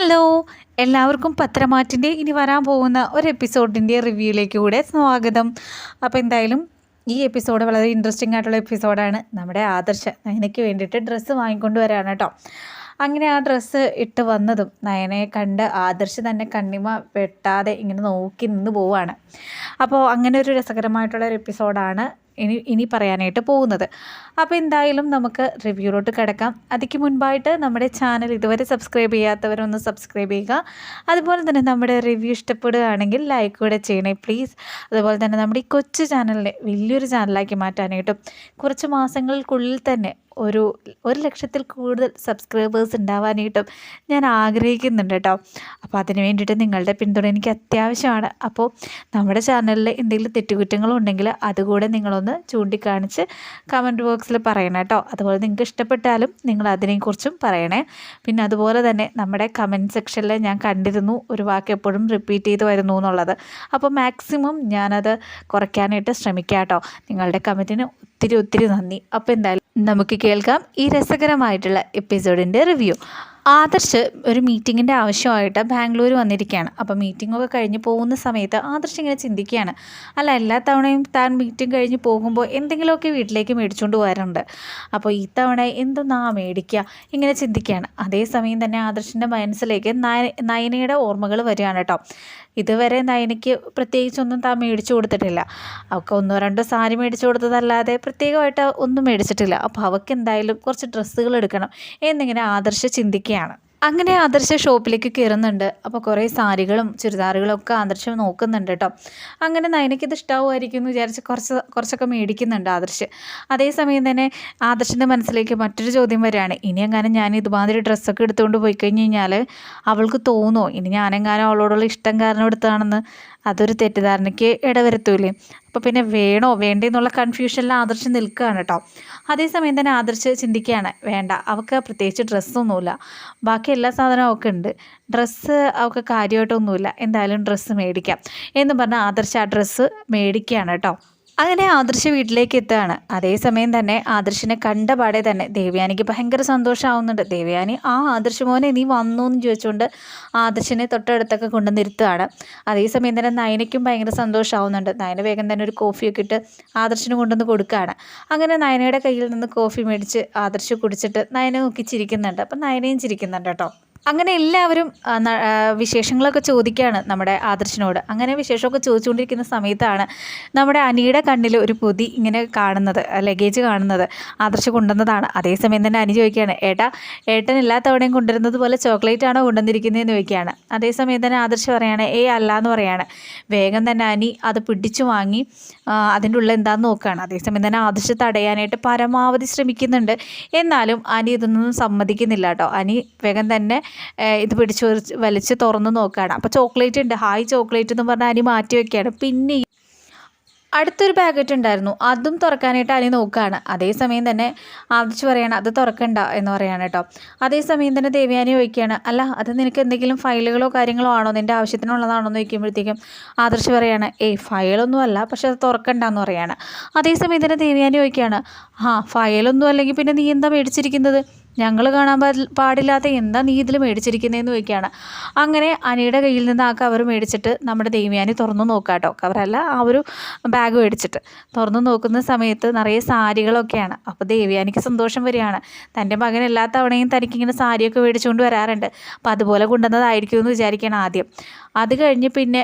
Hello. എല്ലാവർക്കും പത്രമാറ്റിന്റെ ഇനി വരാൻ പോകുന്ന ഒരു എപ്പിസോഡിന്റെ റിവ്യൂയിലേക്ക് കൂടെ സ്വാഗതം. അപ്പോൾ എന്തായാലും ഈ എപ്പിസോഡ് വളരെ ഇൻട്രസ്റ്റിംഗ് ആയിട്ടുള്ള എപ്പിസോഡാണ്. നമ്മുടെ ആദർശ നയനയ്ക്ക് വേണ്ടിയിട്ട് ഡ്രസ്സ് വാങ്ങിക്കൊണ്ട് വരാണ് കേട്ടോ. അങ്ങനെ ആ ഡ്രസ്സ് ഇട്ട് വന്നതും നയനയെ കണ്ട് ആദർശ് തന്നെ കണ്ണിമ വെട്ടാതെ ഇങ്ങനെ നോക്കി നിന്ന് പോവുകയാണ് അപ്പോൾ അങ്ങനെ ഒരു രസകരമായിട്ടുള്ള ഒരു എപ്പിസോഡാണ് ഇനി ഇനി പറയാനായിട്ട് പോകുന്നത്. അപ്പോൾ എന്തായാലും നമുക്ക് റിവ്യൂലോട്ട് കിടക്കാം. അതിക്ക് മുൻപായിട്ട് നമ്മുടെ ചാനൽ ഇതുവരെ സബ്സ്ക്രൈബ് ചെയ്യാത്തവരൊന്ന് സബ്സ്ക്രൈബ് ചെയ്യുക. അതുപോലെ തന്നെ നമ്മുടെ റിവ്യൂ ഇഷ്ടപ്പെടുകയാണെങ്കിൽ ലൈക്ക് കൂടെ ചെയ്യണേ പ്ലീസ് അതുപോലെ തന്നെ നമ്മുടെ ഈ കൊച്ചു ചാനലിനെ വലിയൊരു ചാനലാക്കി മാറ്റാനായിട്ടും കുറച്ച് മാസങ്ങൾക്കുള്ളിൽ തന്നെ ഒരു ഒരു ലക്ഷത്തിൽ കൂടുതൽ സബ്സ്ക്രൈബേഴ്സ് ഉണ്ടാവാനായിട്ടും ഞാൻ ആഗ്രഹിക്കുന്നുണ്ട് കേട്ടോ. അപ്പോൾ അതിന് വേണ്ടിയിട്ട് നിങ്ങളുടെ പിന്തുണ എനിക്ക് അത്യാവശ്യമാണ്. അപ്പോൾ നമ്മുടെ ചാനലിൽ എന്തെങ്കിലും തെറ്റുകുറ്റങ്ങളുണ്ടെങ്കിൽ അതുകൂടെ നിങ്ങളൊന്ന് ചൂണ്ടിക്കാണിച്ച് കമന്റ് ബോക്സിൽ പറയണം കേട്ടോ. അതുപോലെ നിങ്ങൾക്ക് ഇഷ്ടപ്പെട്ടാലും നിങ്ങൾ അതിനെക്കുറിച്ചും പറയണേ. പിന്നെ അതുപോലെ തന്നെ നമ്മുടെ കമന്റ് സെക്ഷനിൽ ഞാൻ കണ്ടിരുന്നു ഒരു വാക്ക് എപ്പോഴും റിപ്പീറ്റ് ചെയ്ത് വരുന്നു എന്നുള്ളത്. അപ്പോൾ മാക്സിമം ഞാനത് കുറയ്ക്കാനായിട്ട് ശ്രമിക്കാം കേട്ടോ. നിങ്ങളുടെ കമന്റിന് ഒത്തിരി ഒത്തിരി നന്ദി. അപ്പോൾ എന്തായാലും നമുക്ക് കേൾക്കാം ഈ രസകരമായിട്ടുള്ള എപ്പിസോഡിന്റെ റിവ്യൂ ആദർശ് ഒരു മീറ്റിങ്ങിന്റെ ആവശ്യമായിട്ട് ബാംഗ്ലൂർ വന്നിരിക്കുകയാണ്. അപ്പോൾ മീറ്റിങ്ങൊക്കെ കഴിഞ്ഞ് പോകുന്ന സമയത്ത് ആദർശ് ഇങ്ങനെ ചിന്തിക്കുകയാണ്. അല്ല എല്ലാ തവണയും താൻ മീറ്റിംഗ് കഴിഞ്ഞ് പോകുമ്പോൾ എന്തെങ്കിലുമൊക്കെ വീട്ടിലേക്ക് മേടിച്ചുകൊണ്ട് വരാറുണ്ട്. അപ്പോൾ ഈ തവണ എന്തൊന്നാ മേടിക്കുക ഇങ്ങനെ ചിന്തിക്കുകയാണ്. അതേസമയം തന്നെ ആദർശിന്റെ മനസ്സിലേക്ക് നയ നയനയുടെ ഓർമ്മകൾ വരികയാണ് കേട്ടോ. ഇതുവരെ നയനയ്ക്ക് പ്രത്യേകിച്ചൊന്നും താൻ മേടിച്ചു കൊടുത്തിട്ടില്ല. അവൾക്ക് ഒന്നോ രണ്ടോ സാരി മേടിച്ചു കൊടുത്തതല്ലാതെ പ്രത്യേകമായിട്ട് ഒന്നും മേടിച്ചിട്ടില്ല. അപ്പോൾ അവൾക്ക് എന്തായാലും കുറച്ച് ഡ്രസ്സുകൾ എടുക്കണം എന്നിങ്ങനെ ആദർശ് ചിന്തിക്കുകയാണ്. അങ്ങനെ ആദർശ ഷോപ്പിലേക്ക് കയറുന്നുണ്ട്. അപ്പോൾ കുറേ സാരികളും ചുരിദാറുകളും ഒക്കെ ആദർശം നോക്കുന്നുണ്ട് കേട്ടോ. അങ്ങനെ നയനയ്ക്കിത് ഇഷ്ടമാവുമായിരിക്കും എന്ന് വിചാരിച്ച് കുറച്ച് കുറച്ചൊക്കെ മേടിക്കുന്നുണ്ട് ആദർശ്. അതേസമയം തന്നെ ആദർശിന്റെ മനസ്സിലേക്ക് മറ്റൊരു ചോദ്യം വരികയാണ്. ഇനി എങ്ങാനും ഞാൻ ഇതുമാതിരി ഡ്രസ്സൊക്കെ എടുത്തുകൊണ്ട് പോയി കഴിഞ്ഞ് കഴിഞ്ഞാൽ അവൾക്ക് തോന്നുമോ ഇനി ഞാനെങ്ങാനും അവളോടുള്ള ഇഷ്ടം കാരണം എടുത്താണെന്ന് അതൊരു തെറ്റിദ്ധാരണയ്ക്ക് ഇടവരുത്തൂലേ അപ്പോൾ പിന്നെ വേണോ? വേണ്ടേ എന്നുള്ള കൺഫ്യൂഷനിൽ ആദർശം നിൽക്കുകയാണ് കേട്ടോ. അതേസമയം തന്നെ ആദർശ് ചിന്തിക്കുകയാണ് വേണ്ട അവൾക്ക് പ്രത്യേകിച്ച് ഡ്രസ്സൊന്നുമില്ല. ബാക്കി എല്ലാ സാധനവും അവൾക്ക് ഉണ്ട്. ഡ്രസ്സ് അവൾക്ക് കാര്യമായിട്ടൊന്നുമില്ല. എന്തായാലും ഡ്രസ്സ് മേടിക്കാം. എന്ന് പറഞ്ഞാൽ ആദർശ് ആ ഡ്രസ്സ് മേടിക്കുകയാണ് കേട്ടോ. അങ്ങനെ ആദർശ് വീട്ടിലേക്ക് എത്തുകയാണ്. അതേസമയം തന്നെ ആദർശിനെ കണ്ട പാടെ തന്നെ ദേവയാനിക്ക് ഭയങ്കര സന്തോഷമാവുന്നുണ്ട് ദേവയാനി ആ ആദർശ് മോനെ നീ വന്നു എന്ന് ചോദിച്ചുകൊണ്ട് ആദർശിനെ തൊട്ടടുത്തൊക്കെ കൊണ്ട് നിർത്തുകയാണ്. അതേസമയം തന്നെ നയനയ്ക്കും ഭയങ്കര സന്തോഷമാവുന്നുണ്ട് നയന വേഗം തന്നെ ഒരു കോഫിയൊക്കെ ഇട്ട് ആദർശിന് കൊണ്ടുവന്ന് കൊടുക്കുകയാണ്. അങ്ങനെ നയനയുടെ കയ്യിൽ നിന്ന് കോഫി മേടിച്ച് ആദർശ് കുടിച്ചിട്ട് നയന നോക്കി ചിരിക്കുന്നുണ്ട്. അപ്പം നയനയും ചിരിക്കുന്നുണ്ട് കേട്ടോ. അങ്ങനെ എല്ലാവരും വിശേഷങ്ങളൊക്കെ ചോദിക്കുകയാണ് നമ്മുടെ ആദർശിനോട്. അങ്ങനെ വിശേഷമൊക്കെ ചോദിച്ചുകൊണ്ടിരിക്കുന്ന സമയത്താണ് നമ്മുടെ അനിയുടെ കണ്ണിൽ ഒരു പൊതി ഇങ്ങനെ കാണുന്നത് ലഗേജ് കാണുന്നത്. ആദർശ് കൊണ്ടുവന്നതാണ്. അതേസമയം തന്നെ അനി ചോദിക്കുകയാണ് ഏട്ടാ ഏട്ടൻ എല്ലാ തവണയും കൊണ്ടുവരുന്നത് പോലെ ചോക്ലേറ്റ് ആണോ കൊണ്ടുവന്നിരിക്കുന്നതെന്ന് ചോദിക്കുകയാണ്. അതേസമയം തന്നെ ആദർശ് പറയുകയാണ് ഏ അല്ല എന്ന് പറയുകയാണ് വേഗം തന്നെ അനി അത് പിടിച്ചു വാങ്ങി അതിന്റെ ഉള്ളിൽ എന്താണെന്ന് നോക്കുകയാണ്. അതേസമയം തന്നെ ആദർശ് തടയാനായിട്ട് പരമാവധി ശ്രമിക്കുന്നുണ്ട്. എന്നാലും അനി ഇതൊന്നും സമ്മതിക്കുന്നില്ല കേട്ടോ. അനി വേഗം തന്നെ ഇത് പിടിച്ച് വലിച്ച് തുറന്ന് നോക്കുകയാണ് അപ്പോൾ ചോക്ലേറ്റ് ഉണ്ട്. ഹായ് ചോക്ലേറ്റ് എന്ന് പറഞ്ഞാൽ അനി മാറ്റി വെക്കുകയാണ് പിന്നെ അടുത്തൊരു പാക്കറ്റ് ഉണ്ടായിരുന്നു. അതും തുറക്കാനായിട്ട് അനി നോക്കുകയാണ് അതേസമയം തന്നെ ആദിച്ച് പറയാണ് അത് തുറക്കണ്ട എന്ന് പറയാണ് കേട്ടോ. അതേസമയം തന്നെ ദേവ്യാനി ചോദിക്കുകയാണ് അല്ല അത് നിനക്ക് എന്തെങ്കിലും ഫയലുകളോ കാര്യങ്ങളോ ആണോ? നിന്റെ ആവശ്യത്തിനുള്ളതാണോ? എന്ന് ചോദിക്കുമ്പോഴത്തേക്കും ആദർശ് പറയുകയാണ് ഏയ് ഫയലൊന്നും അല്ല. പക്ഷെ അത് തുറക്കണ്ട എന്ന് പറയാണ് അതേസമയം തന്നെ ദേവ്യാനി ചോദിക്കുകയാണ് ആ ഫയലൊന്നും അല്ലെങ്കിൽ പിന്നെ നീ എന്താ മേടിച്ചിരിക്കുന്നത്? ഞങ്ങൾ കാണാൻ പാടില്ലാത്ത എന്താ നീ ഇതിൽ മേടിച്ചിരിക്കുന്നതെന്ന് ചോദിക്കുകയാണ് അങ്ങനെ അനിയുടെ കയ്യിൽ നിന്ന് ആ കവർ മേടിച്ചിട്ട് നമ്മുടെ ദേവ്യാനി തുറന്നു നോക്കാട്ടോ കേട്ടോ കവറല്ല ആ ഒരു ബാഗ് മേടിച്ചിട്ട്. തുറന്നു നോക്കുന്ന സമയത്ത് നിറയെ സാരികളൊക്കെയാണ്. അപ്പോൾ ദേവിയാനിക്ക് സന്തോഷം വരികയാണ്. തന്റെ മകൻ എല്ലാ തവണയും തനിക്കിങ്ങനെ സാരിയൊക്കെ മേടിച്ചുകൊണ്ട് വരാറുണ്ട്. അപ്പോൾ അതുപോലെ കൊണ്ടുവന്നതായിരിക്കും എന്ന് വിചാരിക്കണം ആദ്യം. അത് കഴിഞ്ഞ് പിന്നെ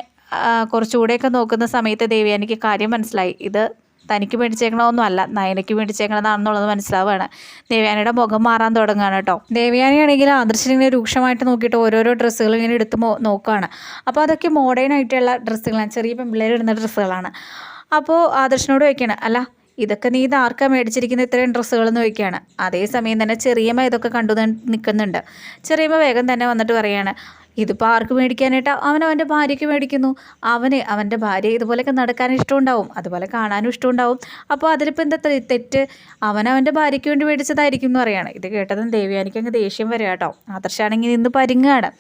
കുറച്ചുകൂടെയൊക്കെ നോക്കുന്ന സമയത്ത് ദേവിയാനിക്ക് കാര്യം മനസ്സിലായി. ഇത് തനിക്ക് മേടിച്ചേക്കണമൊന്നും അല്ല. നയനയ്ക്ക് മേടിച്ചേക്കണതാണെന്നുള്ളത് മനസ്സിലാവുകയാണ് ദേവയാനിയുടെ മുഖം മാറാൻ തുടങ്ങുകയാണ് കേട്ടോ. ദേവയാനിയാണെങ്കിൽ ആദർശിനെ രൂക്ഷമായിട്ട് നോക്കിയിട്ട് ഓരോരോ ഡ്രസ്സുകൾ ഇങ്ങനെ എടുത്ത് നോക്കുകയാണ്. അപ്പോൾ അതൊക്കെ മോഡേൺ ആയിട്ടുള്ള ഡ്രസ്സുകളാണ്. ചെറിയ പെൺപിള്ളേർ ഇടുന്ന ഡ്രസ്സുകളാണ്. അപ്പോൾ ആദർശനോട് ചോദിക്കുകയാണ് അല്ല ഇതൊക്കെ നീ ഇത് ആർക്കാണ് മേടിച്ചിരിക്കുന്ന ഇത്രയും ഡ്രസ്സുകളെന്ന് ചോദിക്കുകയാണ്. അതേസമയം തന്നെ ചെറിയമ്മ ഇതൊക്കെ കണ്ടു നിൽക്കുന്നുണ്ട് ചെറിയമ്മ വേഗം തന്നെ വന്നിട്ട് പറയുകയാണ് ഇതിപ്പോൾ ആർക്ക് മേടിക്കാനായിട്ട്? അവൻ അവന്റെ ഭാര്യയ്ക്ക് മേടിക്കുന്നു. അവന് അവന്റെ ഭാര്യ ഇതുപോലെയൊക്കെ നടക്കാൻ ഇഷ്ടമുണ്ടാവും. അതുപോലെ കാണാനും ഇഷ്ടമുണ്ടാവും. അപ്പോൾ അതിലിപ്പോൾ എന്താ തെറ്റ്? അവൻ അവന്റെ ഭാര്യയ്ക്ക് വേണ്ടി മേടിച്ചതായിരിക്കും എന്ന് പറയുകയാണ് ഇത് കേട്ടതും ദേവിയാനിക്ക് അങ്ങ് ദേഷ്യം വരിക കേട്ടോ. ആദർശാണെങ്കിൽ നിന്ന് പരിങ്ങുകയാണ്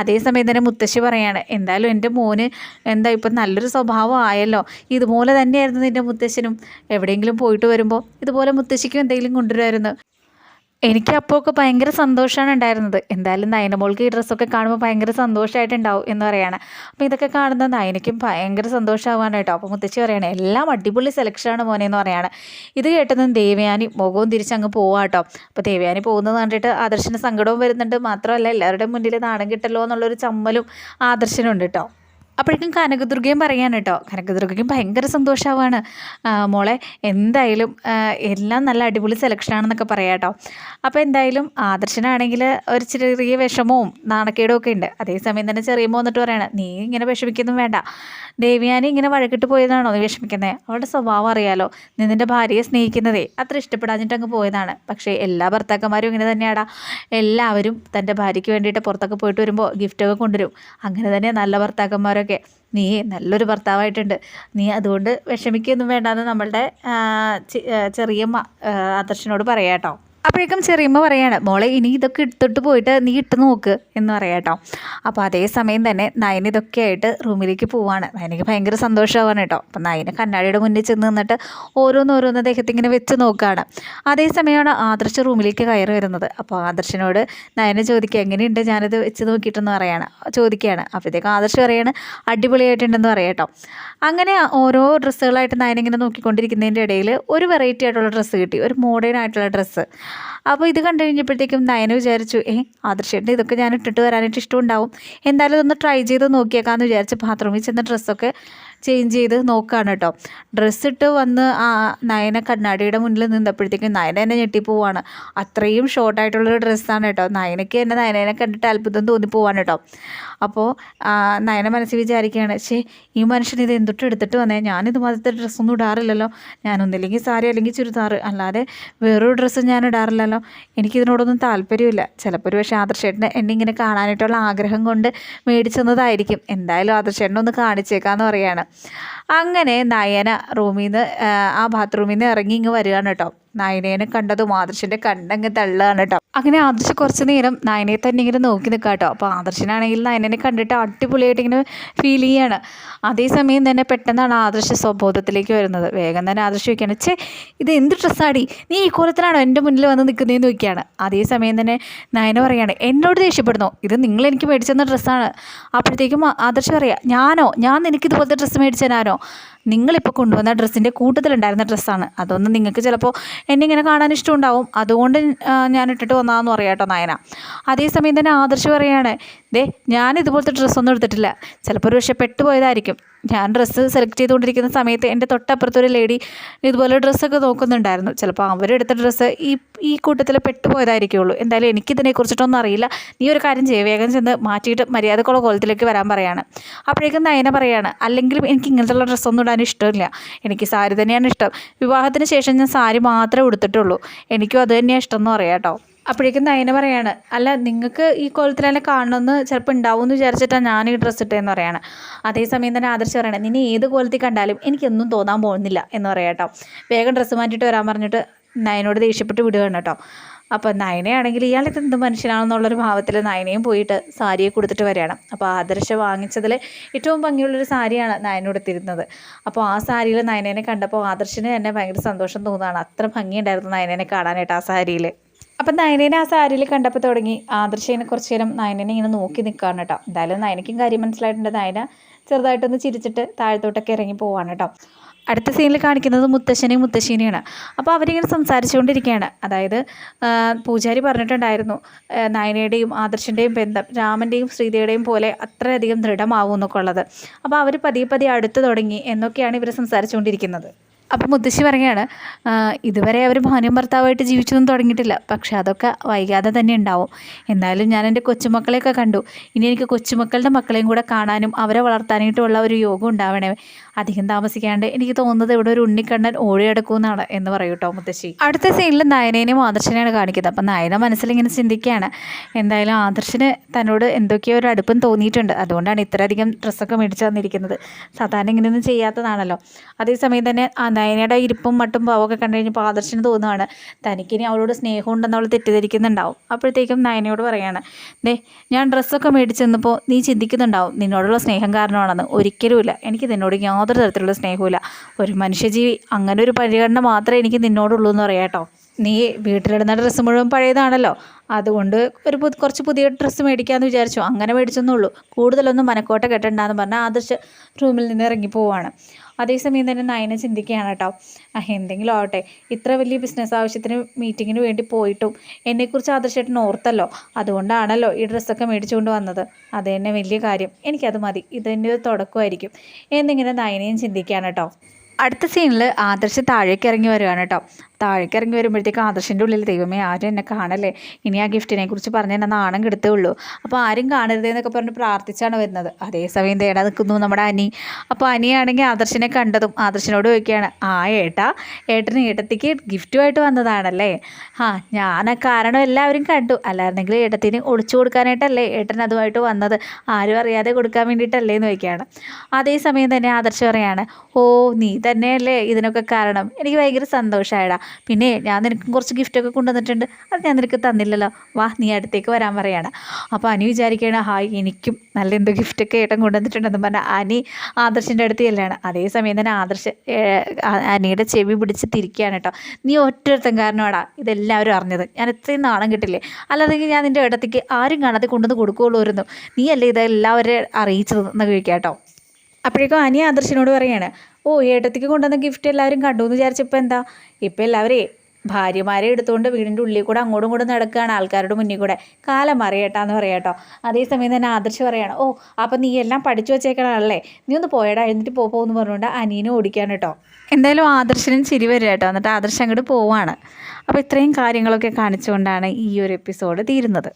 അതേസമയം തന്നെ മുത്തശ്ശി പറയാണ് എന്തായാലും എന്റെ മോന് എന്താ ഇപ്പം നല്ലൊരു സ്വഭാവം ആയല്ലോ. ഇതുപോലെ തന്നെയായിരുന്നു നിന്റെ മുത്തശ്ശനും. എവിടെയെങ്കിലും പോയിട്ട് വരുമ്പോൾ ഇതുപോലെ മുത്തശ്ശിക്കും എന്തെങ്കിലും കൊണ്ടുവരുമായിരുന്നു. എനിക്ക് അപ്പോഴൊക്കെ ഭയങ്കര സന്തോഷമാണ് ഉണ്ടായിരുന്നത്. എന്തായാലും നയനമോൾക്ക് ഈ ഡ്രസ്സൊക്കെ കാണുമ്പോൾ ഭയങ്കര സന്തോഷമായിട്ടുണ്ടാവും എന്ന് പറയാണ്. അപ്പോൾ ഇതൊക്കെ കാണുന്ന നയനയ്ക്കും ഭയങ്കര സന്തോഷമാവാണ് കേട്ടോ. അപ്പോൾ മുത്തച്ഛി പറയാണ് എല്ലാം അടിപൊളി സെലക്ഷനാണ് മോനെ എന്ന് പറയാണ്. ഇത് കേട്ടതും ദേവയാനി മുഖവും തിരിച്ചങ്ങ് പോവാ കേട്ടോ. അപ്പോൾ ദേവയാനി പോകുന്നത് കണ്ടിട്ട് ആദർശന് സങ്കടവും വരുന്നുണ്ട്. മാത്രമല്ല എല്ലാവരുടെയും മുന്നിൽ നാണം കിട്ടല്ലോ എന്നുള്ളൊരു ചമ്മലും ആദർശനുണ്ട് കേട്ടോ. അപ്പോഴേക്കും കനകദുർഗയും പറയാണ് കേട്ടോ കനകദുർഗയ്ക്കും ഭയങ്കര സന്തോഷമാവാണ് മോളെ എന്തായാലും എല്ലാം നല്ല അടിപൊളി സെലക്ഷനാണെന്നൊക്കെ പറയാം കേട്ടോ. അപ്പോൾ എന്തായാലും ആദർശനാണെങ്കിൽ ഒരു ചെറിയ വിഷമവും നാണക്കേടും ഒക്കെ ഉണ്ട്. അതേസമയം തന്നെ ചെറിയ വന്നിട്ട് പറയാണ് നീ ഇങ്ങനെ വിഷമിക്കൊന്നും വേണ്ട. ദേവിയാനി ഇങ്ങനെ വഴക്കിട്ട് പോയതാണോ നീ വിഷമിക്കുന്നത് അവളുടെ സ്വഭാവം അറിയാലോ. നീ നിന്റെ ഭാര്യയെ സ്നേഹിക്കുന്നതേ. അത്ര ഇഷ്ടപ്പെടാഞ്ഞിട്ട് അങ്ങ് പോയതാണ്. പക്ഷേ എല്ലാ ഭർത്താക്കന്മാരും ഇങ്ങനെ തന്നെയാടാ. എല്ലാവരും തന്റെ ഭാര്യയ്ക്ക് വേണ്ടിയിട്ട് പുറത്തൊക്കെ പോയിട്ട് വരുമ്പോൾ ഗിഫ്റ്റൊക്കെ കൊണ്ടുവരും. അങ്ങനെ തന്നെ നല്ല ഭർത്താക്കന്മാരൊക്കെ ഒക്കെ. നീ നല്ലൊരു ഭർത്താവായിട്ടുണ്ട്. നീ അതുകൊണ്ട് വിഷമിക്കൊന്നും വേണ്ടാന്ന് നമ്മളുടെ ചെറിയമ്മ ആദർശനോട് പറയാം കേട്ടോ. അപ്പോഴേക്കും ചെറിയമ്മ പറയാണ് മോളെ ഇനി ഇതൊക്കെ എടുത്തിട്ട് പോയിട്ട് നീ ഇട്ട് നോക്ക് എന്ന് പറയാം കേട്ടോ അപ്പോൾ അതേ സമയം തന്നെ നയൻ ഇതൊക്കെ ആയിട്ട് റൂമിലേക്ക് പോവാണ്. നയനയ്ക്ക് ഭയങ്കര സന്തോഷമാവാണ് കേട്ടോ അപ്പം നയന് കണ്ണാടിയുടെ മുന്നിൽ ചെന്ന് നിന്നിട്ട് ഓരോന്നോരോന്ന് അദ്ദേഹത്തെ ഇങ്ങനെ വെച്ച് നോക്കുകയാണ് അതേ സമയമാണ് ആദർശ് റൂമിലേക്ക് കയറി വരുന്നത്. അപ്പോൾ ആദർശനോട് നയനെ ചോദിക്കുക എങ്ങനെയുണ്ട്? ഞാനത് വെച്ച് നോക്കിയിട്ടെന്ന് പറയാണ് ചോദിക്കുകയാണ്. അപ്പോഴത്തേക്കും ആദർശ് പറയാണ് അടിപൊളിയായിട്ടുണ്ടെന്ന് പറയാം കേട്ടോ അങ്ങനെ ഓരോ ഡ്രസ്സുകളായിട്ട് നയനിങ്ങനെ നോക്കിക്കൊണ്ടിരിക്കുന്നതിന്റെ ഇടയിൽ ഒരു വെറൈറ്റി ആയിട്ടുള്ള ഡ്രസ്സ് കിട്ടി. ഒരു മോഡേൺ ആയിട്ടുള്ള ഡ്രസ്സ് അപ്പോൾ ഇത് കണ്ടു കഴിഞ്ഞപ്പോഴത്തേക്കും നയന വിചാരിച്ചു ഏ ആദർശേട്ടൻ ഇതൊക്കെ ഞാൻ ഇട്ടിട്ട് വരാനായിട്ട് ഇഷ്ടമുണ്ടാവും. എന്തായാലും ഇതൊന്ന് ട്രൈ ചെയ്ത് നോക്കിയേക്കാമെന്ന് വിചാരിച്ച് ബാത്റൂമിൽ ചെന്ന ഡ്രസ്സൊക്കെ ചേഞ്ച് ചെയ്ത് നോക്കുകയാണ് കേട്ടോ ഡ്രസ്സ് ഇട്ട് വന്ന് ആ നയന കണ്ണാടിയുടെ മുന്നിൽ നിന്നപ്പോഴത്തേക്കും നയന എന്നെ ഞെട്ടിപ്പോവാണ്. അത്രയും ഷോർട്ടായിട്ടുള്ളൊരു ഡ്രസ്സാണ് കേട്ടോ നയനയ്ക്ക് എന്നെ നയനനെ കണ്ടിട്ട് അത്ഭുതം തോന്നിപ്പോവാണ് കേട്ടോ അപ്പോൾ നയന മനസ്സിൽ വിചാരിക്കുകയാണ് ശേ ഈ മനുഷ്യൻ ഇത് എന്തൊട്ട് എടുത്തിട്ട് വന്നേ? ഞാനിത് മാതിരത്തെ ഡ്രസ്സൊന്നും ഇടാറില്ലല്ലോ. ഞാനൊന്നില്ലെങ്കിൽ സാരി അല്ലെങ്കിൽ ചുരിദാർ അല്ലാതെ വേറൊരു ഡ്രസ്സ് ഞാൻ ഇടാറില്ലല്ലോ. എനിക്കിതിനോടൊന്നും താല്പര്യമില്ല. ചിലപ്പോൾ ഒരു പക്ഷേ ആദർശേട്ടനെ എന്നെ ഇങ്ങനെ കാണാനായിട്ടുള്ള ആഗ്രഹം കൊണ്ട് മേടിച്ചെന്നതായിരിക്കും. എന്തായാലും ആദർശേട്ടനെ ഒന്ന് കാണിച്ചേക്കാന്ന് പറയാണ് അങ്ങനെ നയന റൂമിൽ നിന്ന് ആ ബാത്റൂമിൽ നിന്ന് ഇറങ്ങി ഇങ്ങ് വരികയാണ് കേട്ടോ. നയനേനെ കണ്ടതും ആദർശിന്റെ കണ്ടങ്ങ് തള്ളാണ് കേട്ടോ അങ്ങനെ ആദർശ് കുറച്ച് നേരം നയനെ തന്നെ ഇങ്ങനെ നോക്കി നിൽക്കാം കേട്ടോ അപ്പോൾ ആദർശനാണെങ്കിൽ നയനെ കണ്ടിട്ട് അടിപൊളിയായിട്ട് ഇങ്ങനെ ഫീൽ ചെയ്യാണ്. അതേസമയം തന്നെ പെട്ടെന്നാണ് ആദർശ സ്വബോധത്തിലേക്ക് വരുന്നത്. വേഗം തന്നെ ആദർശ് ചോദിക്കുകയാണ് ചേ ഇത് എന്ത് ഡ്രസ്സാടി? നീ ഈ കോലത്തിലാണോ എന്റെ മുന്നിൽ വന്ന് നിൽക്കുന്നതെന്ന് നോക്കിയാണ് അതേസമയം തന്നെ നയന പറയാണ് എന്നോട് ദേഷ്യപ്പെടുന്നു. ഇത് നിങ്ങൾ എനിക്ക് മേടിച്ചെന്ന ഡ്രസ്സാണ്. അപ്പോഴത്തേക്കും ആദർശ് പറയാം ഞാനോ? ഞാൻ നിനക്ക് ഇതുപോലത്തെ ഡ്രസ്സ് മേടിച്ചതിനാനോ നിങ്ങളിപ്പോൾ കൊണ്ടുവന്ന ഡ്രസ്സിന്റെ കൂട്ടത്തിലുണ്ടായിരുന്ന ഡ്രസ്സാണ്. അതൊന്നും നിങ്ങൾക്ക് ചിലപ്പോൾ എന്നെ ഇങ്ങനെ കാണാൻ ഇഷ്ടമുണ്ടാവും. അതുകൊണ്ട് ഞാൻ ഇട്ടിട്ട് വന്നതെന്ന് പറയാം കേട്ടോ നയന. അതേസമയം തന്നെ ആദർശ് പറയുകയാണ് ദേ ഞാൻ ഇതുപോലത്തെ ഡ്രസ്സൊന്നും എടുത്തിട്ടില്ല. ചിലപ്പോൾ ഒരു പക്ഷേ പെട്ടുപോയതായിരിക്കും. ഞാൻ ഡ്രസ്സ് സെലക്ട് ചെയ്തുകൊണ്ടിരിക്കുന്ന സമയത്ത് എന്റെ തൊട്ടപ്പുറത്തൊരു ലേഡി ഇതുപോലെ ഡ്രസ്സൊക്കെ നോക്കുന്നുണ്ടായിരുന്നു. ചിലപ്പോൾ അവരെടുത്ത ഡ്രസ്സ് ഈ ഈ കൂട്ടത്തിൽ പെട്ടുപോയതായിരിക്കുള്ളൂ. എന്തായാലും എനിക്കിതിനെക്കുറിച്ചിട്ടൊന്നും അറിയില്ല. നീ ഒരു കാര്യം ചെയ്യുക വേഗം ചെന്ന് മാറ്റിയിട്ട് മര്യാദക്കുള്ള കോലത്തിലേക്ക് വരാൻ പറയാണ്. അപ്പോഴേക്കും നയന പറയാണ് അല്ലെങ്കിലും എനിക്ക് ഇങ്ങനത്തെ ഡ്രസ്സൊന്നും ഇടാൻ ഇഷ്ടമില്ല. എനിക്ക് സാരി തന്നെയാണ് ഇഷ്ടം. വിവാഹത്തിന് ശേഷം ഞാൻ സാരി മാത്രമേ ഉടുത്തിട്ടുള്ളൂ. എനിക്കും അത് തന്നെയാണ് ഇഷ്ടം എന്ന് പറയാം കേട്ടോ അപ്പോഴേക്കും നയന പറയാണ് അല്ല നിങ്ങൾക്ക് ഈ കോലത്തിൽ തന്നെ കാണണമെന്ന് ചിലപ്പോൾ ഉണ്ടാവും എന്ന് വിചാരിച്ചിട്ടാണ് ഞാൻ ഈ ഡ്രസ്സ് ഇട്ടതെന്ന് പറയാണ്. അതേസമയം തന്നെ ആദർശ് പറയണം നിന്നെ ഏത് കോലത്തിൽ കണ്ടാലും എനിക്കൊന്നും തോന്നാൻ പോകുന്നില്ല എന്ന് പറയാം കേട്ടോ. വേഗം ഡ്രസ്സ് മാറ്റിയിട്ട് വരാൻ പറഞ്ഞിട്ട് നയനോട് ദേഷ്യപ്പെട്ട് വിടുകയാണ് കേട്ടോ. അപ്പോൾ നയനയാണെങ്കിൽ ഇയാളിത് എന്ത് മനുഷ്യനാണെന്നുള്ളൊരു ഭാവത്തിൽ നയനയും പോയിട്ട് സാരിയെ കൊടുത്തിട്ട് വരികയാണ്. അപ്പോൾ ആദർശ വാങ്ങിച്ചതിൽ ഏറ്റവും ഭംഗിയുള്ളൊരു സാരിയാണ് നയന കൊടുത്തിരുന്നത് അപ്പോൾ ആ സാരിയിൽ നയനേനെ കണ്ടപ്പോൾ ആദർശന് തന്നെ ഭയങ്കര സന്തോഷം തോന്നുകയാണ്. അത്ര ഭംഗിയുണ്ടായിരുന്നു നയനേനെ കാണാനായിട്ട് ആ സാരിയിൽ അപ്പം നയനേനെ ആ സാരിയിൽ കണ്ടപ്പോൾ തുടങ്ങി. ആദർശേനെ കുറച്ച് നേരം നയനേനെ ഇങ്ങനെ നോക്കി നിൽക്കുകയാണ് കേട്ടോ എന്തായാലും നയനയ്ക്കും കാര്യം മനസ്സിലായിട്ടുണ്ട്. നയന ചെറുതായിട്ടൊന്ന് ചിരിച്ചിട്ട് താഴത്തോട്ടൊക്കെ ഇറങ്ങി പോവാണ് കേട്ടോ അടുത്ത സീനിൽ കാണിക്കുന്നത് മുത്തശ്ശനെയും മുത്തശ്ശീനെയാണ്. അപ്പോൾ അവരിങ്ങനെ സംസാരിച്ചുകൊണ്ടിരിക്കുകയാണ്. അതായത് പൂജാരി പറഞ്ഞിട്ടുണ്ടായിരുന്നു നയനയുടെയും ആദർശന്റെയും ബന്ധം രാമന്റെയും ശ്രീതയുടെയും പോലെ അത്രയധികം ദൃഢമാവും എന്നൊക്കെ ഉള്ളത്. അപ്പോൾ അവർ പതിയെ പതിയെ അടുത്ത് തുടങ്ങി എന്നൊക്കെയാണ് ഇവർ സംസാരിച്ചുകൊണ്ടിരിക്കുന്നത്. അപ്പം മുത്തശ്ശി പറയുകയാണ് ഇതുവരെ അവർ ഭാനും ഭർത്താവായിട്ട് ജീവിച്ചൊന്നും തുടങ്ങിയിട്ടില്ല. പക്ഷെ അതൊക്കെ വൈകാതെ തന്നെ ഉണ്ടാവും. എന്നാലും ഞാൻ എന്റെ കൊച്ചുമക്കളെയൊക്കെ കണ്ടു. ഇനി എനിക്ക് കൊച്ചുമക്കളുടെ മക്കളെയും കൂടെ കാണാനും അവരെ വളർത്താനായിട്ടുള്ള ഒരു യോഗം ഉണ്ടാവണേ. അധികം താമസിക്കാണ്ട് എനിക്ക് തോന്നുന്നത് ഇവിടെ ഒരു ഉണ്ണിക്കണ്ണൻ ഓടിയെടുക്കുമെന്നാണ് എന്ന് പറയൂ കേട്ടോ മുത്തശ്ശി. അടുത്ത സീനിൽ നയനേനെയും ആദർശനെയാണ് കാണിക്കുന്നത്. അപ്പം നയന മനസ്സിലിങ്ങനെ ചിന്തിക്കുകയാണ് എന്തായാലും ആദർശന് തന്നോട് എന്തൊക്കെയോ ഒരു അടുപ്പം തോന്നിയിട്ടുണ്ട്. അതുകൊണ്ടാണ് ഇത്രയധികം ഡ്രസ്സൊക്കെ മേടിച്ചു തന്നിരിക്കുന്നത്. സാധാരണ ഇങ്ങനെയൊന്നും ചെയ്യാത്തതാണല്ലോ. അതേസമയം തന്നെ ആ നയനയുടെ ഇരിപ്പും മട്ടും പാവമൊക്കെ കണ്ടു കഴിഞ്ഞപ്പോൾ ആദർശന് തോന്നുകയാണ് തനിക്കിനി അവളോട് സ്നേഹം ഉണ്ടെന്ന് അവൾ തെറ്റിദ്ധരിക്കുന്നുണ്ടാവും. അപ്പോഴത്തേക്കും നയനയോട് പറയാണ് ദേ ഞാൻ ഡ്രസ്സൊക്കെ മേടിച്ച് തന്നപ്പോൾ നീ ചിന്തിക്കുന്നുണ്ടാവും നിന്നോടുള്ള സ്നേഹം കാരണമാണെന്ന്. ഒരിക്കലുമില്ല. എനിക്ക് നിന്നോട് യാതൊരു തരത്തിലുള്ള സ്നേഹമില്ല ഒരു മനുഷ്യജീവി അങ്ങനെ ഒരു പരിഗണന മാത്രമേ എനിക്ക് നിന്നോടുള്ളൂ എന്ന് പറയാം കേട്ടോ. നീ വീട്ടിലിടുന്ന ഡ്രസ്സ് മുഴുവൻ പഴയതാണല്ലോ. അതുകൊണ്ട് ഒരു കുറച്ച് പുതിയ ഡ്രസ്സ് മേടിക്കാമെന്ന് വിചാരിച്ചു? അങ്ങനെ മേടിച്ചെന്നുള്ളൂ കൂടുതലൊന്നും മനക്കോട്ട കെട്ടണ്ടെന്ന് പറഞ്ഞാൽ ആദർശ് റൂമിൽ നിന്ന് ഇറങ്ങി പോവാണ്. അതേസമയം തന്നെ നയന ചിന്തിക്കുകയാണ് കേട്ടോ. എന്തെങ്കിലും ആവട്ടെ. ഇത്ര വലിയ ബിസിനസ് ആവശ്യത്തിന് മീറ്റിങ്ങിന് വേണ്ടി പോയിട്ടും എന്നെക്കുറിച്ച് ആദർശേട്ടൻ ഓർത്തല്ലോ. അതുകൊണ്ടാണല്ലോ ഈ ഡ്രസ്സൊക്കെ മേടിച്ചുകൊണ്ട് വന്നത്. അത് തന്നെ വലിയ കാര്യം. എനിക്കത് മതി. ഇതിന്റെ ഒരു തുടക്കമായിരിക്കും. എന്നിങ്ങനെ നയനയും ചിന്തിക്കുകയാണ് കേട്ടോ. അടുത്ത സീനിൽ ആദർശ് താഴേക്ക് ഇറങ്ങി വരികയാണ് കേട്ടോ. താഴേക്ക് ഇറങ്ങി വരുമ്പോഴത്തേക്ക് ആദർശിന്റെ ഉള്ളിൽ ദൈവമേ ആരും എന്നെ കാണല്ലേ? ഇനി ആ ഗിഫ്റ്റിനെ കുറിച്ച് പറഞ്ഞ് എന്നെ നാണം കെടുത്തേ ഉള്ളൂ അപ്പോൾ ആരും കാണരുത് എന്നൊക്കെ പറഞ്ഞ് പ്രാർത്ഥിച്ചാണ് വരുന്നത്. അതേസമയം തേടാൻ നിൽക്കുന്നു നമ്മുടെ അനി. അപ്പോൾ അനിയാണെങ്കിൽ ആദർശനെ കണ്ടതും ആദർശനോട് ചോദിക്കുകയാണ് ആ ഏട്ടാ ഏട്ടന് ഏട്ടത്തിക്ക് ഗിഫ്റ്റുമായിട്ട് വന്നതാണല്ലേ? ആ ഞാൻ കാരണം എല്ലാവരും കണ്ടു. അല്ലായിരുന്നെങ്കിൽ ഏട്ടത്തിന് ഒളിച്ചു കൊടുക്കാനായിട്ടല്ലേ ഏട്ടൻ അതുമായിട്ട് വന്നത്? ആരും അറിയാതെ കൊടുക്കാൻ വേണ്ടിയിട്ടല്ലേ? എന്ന് ചോദിക്കുകയാണ്. അതേസമയം തന്നെ ആദർശ് പറയാണ് ഓ നീ തന്നെയല്ലേ ഇതിനൊക്കെ കാരണം? എനിക്ക് ഭയങ്കര സന്തോഷമായടാ പിന്നെ ഞാൻ നിനക്ക് കുറച്ച് ഗിഫ്റ്റൊക്കെ കൊണ്ടുവന്നിട്ടുണ്ട്. അത് ഞാൻ നിനക്ക് തന്നില്ലല്ലോ. വാ നീ അടുത്തേക്ക് വരാൻ പറയാണ്. അപ്പോൾ അനി വിചാരിക്കുകയാണ് ഹായ് എനിക്കും നല്ല എന്തോ ഗിഫ്റ്റൊക്കെ ഏട്ടൻ കൊണ്ടുവന്നിട്ടുണ്ടെന്ന് പറഞ്ഞാൽ അനി ആദർശിന്റെ അടുത്ത് ചെല്ലാണ്. അതേസമയം തന്നെ ആദർശ് അനിയുടെ ചെവി പിടിച്ച് തിരിക്കുകയാണ് കേട്ടോ. നീ ഒറ്റൊരുത്തൻ കാരണമാടാ ഇതെല്ലാവരും അറിഞ്ഞത്. ഞാൻ ഇത്രയും നാണം കിട്ടില്ലേ? അല്ലാതെങ്കിൽ ഞാൻ നിന്റെ ഇടത്തേക്ക് ആരും കാണാതെ കൊണ്ടുവന്ന് കൊടുക്കുകയുള്ളൂരുന്നു നീ അല്ലേ ഇതെല്ലാവരെയും അറിയിച്ചത് എന്ന് കേട്ടോ. അപ്പോഴേക്കും അനി ആദർശിനോട് പറയാണ് ഓ ഏട്ടത്തിക്ക് കൊണ്ടുവന്ന ഗിഫ്റ്റ് എല്ലാവരും കണ്ടു എന്ന് വിചാരിച്ചപ്പോൾ എന്താ? ഇപ്പം എല്ലാവരേ ഭാര്യമാരെ എടുത്തുകൊണ്ട് വീടിന്റെ ഉള്ളിൽ കൂടെ അങ്ങോട്ടും ഇങ്ങോട്ടും നടക്കുകയാണ് ആൾക്കാരുടെ മുന്നിൽ കൂടെ. കാലം മറിയേട്ടാന്ന് പറയാട്ടോ അതേസമയം തന്നെ ആദർശ് പറയാണ് ഓ അപ്പം നീ എല്ലാം പഠിച്ചു വെച്ചേക്കണല്ലേ നീ ഒന്ന് പോയടാ എന്നിട്ട് പോ പോകുന്നു പറഞ്ഞുകൊണ്ട് അനീനെ ഓടിക്കാൻ കേട്ടോ എന്തായാലും ആദർശനും ചിരി വരിക കേട്ടോ എന്നിട്ട് ആദർശ് അങ്ങോട്ട് പോവാണ്. അപ്പോൾ ഇത്രയും കാര്യങ്ങളൊക്കെ കാണിച്ചുകൊണ്ടാണ് ഈ ഒരു എപ്പിസോഡ് തീരുന്നത്.